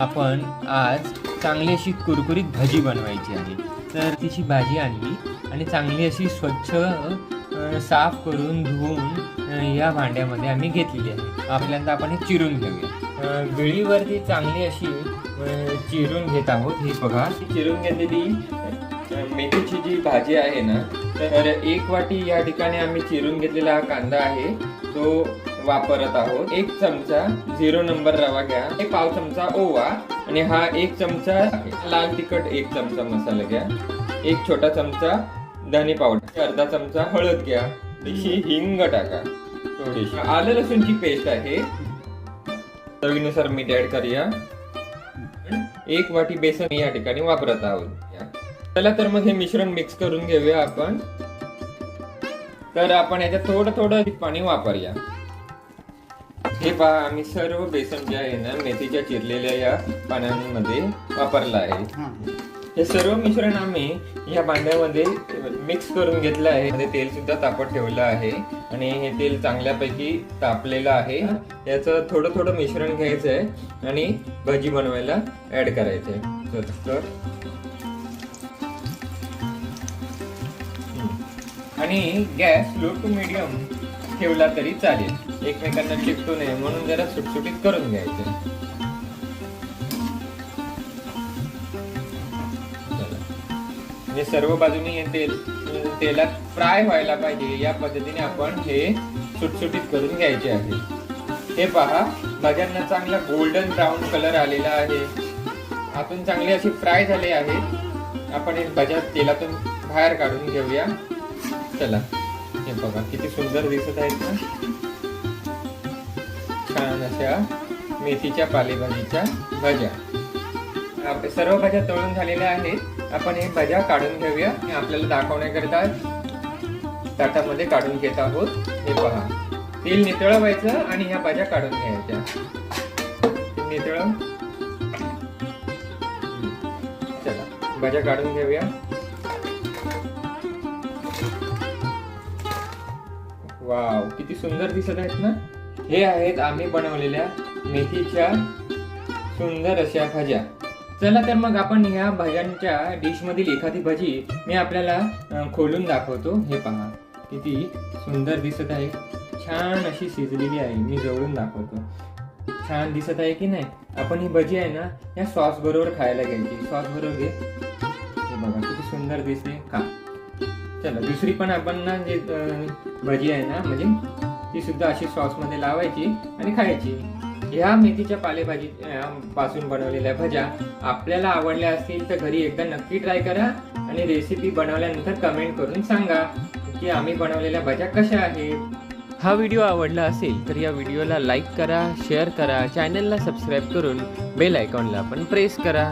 आपण आज चांगली अशी कुरकुरीत भाजी बनवायची आहे. तर तिची भाजी आणली आणि चांगली अशी स्वच्छ साफ करून धुवून या भांड्यामध्ये आम्ही घेतलेली आहे. आपल्यांदा आपण हे चिरून घेऊया. अ, विळीवरती चांगली अशी चिरून घेत आहोत ही बघा. चिरून घेतलेली मेथीची जी भाजी आहे ना तर एक वाटी या ठिकाणी आम्ही चिरून घेतलेला हा कांदा आहे. तो वापरत आहोत. एक चमचा झिरो नंबर रवा घ्या. एक पाव चमचा ओवा आणि हा एक चमचा लाल तिखट एक चमचा मसाला घ्या. एक छोटा चमचा धने पावडर. अर्धा चमचा हळद घ्या. थोडीशी हिंग टाका. थोडीशी आलं लसूणची पेस्ट आहे. चवीनुसार मीठ ऍड करूया. एक वाटी बेसन या ठिकाणी वापरत आहोत. चला तर मग हे मिश्रण मिक्स करून घेऊया आपण. तर आपण याच्यात थोडं थोडं पाणी वापरूया. हे पहा आम्ही सर्व बेसन जे आहे ना मेथीच्या चिरलेल्या या पाण्यामध्ये वापरलं आहे. हे. सर्व मिश्रण आम्ही या भांड्यामध्ये मिक्स करून घेतलं आहे. तेल सुद्धा तापत ठेवलं आहे आणि हे तेल चांगल्यापैकी तापलेलं आहे. याचं थोडं थोडं मिश्रण घ्यायचं आहे आणि भजी बनवायला ऍड करायचं आहे तर-. आणि गॅस लो टू मिडियम ठेवला तरी चालेल. एकमेकांना चिपटू नये म्हणून जरा सुटसुटीत करून घ्यायचं. चला. सर्व बाजूनी हे तेल तेलात फ्राय व्हायला पाहिजे. या पद्धतीने आपण हे सुटसुटीत करून घ्यायचे आहे. हे पहा भाज्यांना चांगला गोल्डन ब्राऊन कलर आलेला आहे. आतून चांगले असे फ्राय झाले आहे. आपण हे भाज्या तेलातून बाहेर काढून घेऊया. चला. हे बघा किती सुंदर दिसत आहेत ना. छान अशा मेथीच्या पालेभाजीच्या भाज्या. आपल्या सर्व भाज्या तळून झालेल्या आहेत. आपण हे भाज्या काढून घेऊया. हे आपल्याला दाखवण्याकरिता ताटामध्ये काढून घेत आहोत. हे पहा. तेल नितळवायचं आणि ह्या भाज्या काढून घ्यायच्या. नितळ. चला भाज्या काढून घेऊया. वाव किती सुंदर दिसत आहेत ना? हे आहेत आम्ही बनवलेल्या मेथीच्या सुंदर अशा भाज्या. चला तर मग आपण ह्या भाज्यांच्या डिश मधील एखादी भाजी मी आपल्याला खोलून दाखवतो. हे पहा किती सुंदर दिसत आहे. छान अशी शिजलेली आहे. मी जवळून दाखवतो. छान दिसत आहे की नाही? आपण ही भजी आहे ना या सॉस बरोबर खायला घ्यायची. सॉस बरोबर घे. हे बघा किती सुंदर दिसते. खा. चला दुसरी पण आपण ना जे भजी आहे ना म्हणजे ती सुद्धा अशी सॉसमध्ये लावायची आणि खायची. ह्या मेथीच्या पालेभाजी पासून बनवलेल्या भज्या आपल्याला आवडल्या असतील तर घरी एकदा नक्की ट्राय करा आणि रेसिपी बनवल्यानंतर कमेंट करून सांगा की आम्ही बनवलेल्या भज्या कशा आहेत. हा व्हिडिओ आवडला असेल तर या व्हिडिओला लाईक करा शेअर करा चॅनलला सबस्क्राईब करून बेल आयकॉनला पण प्रेस करा.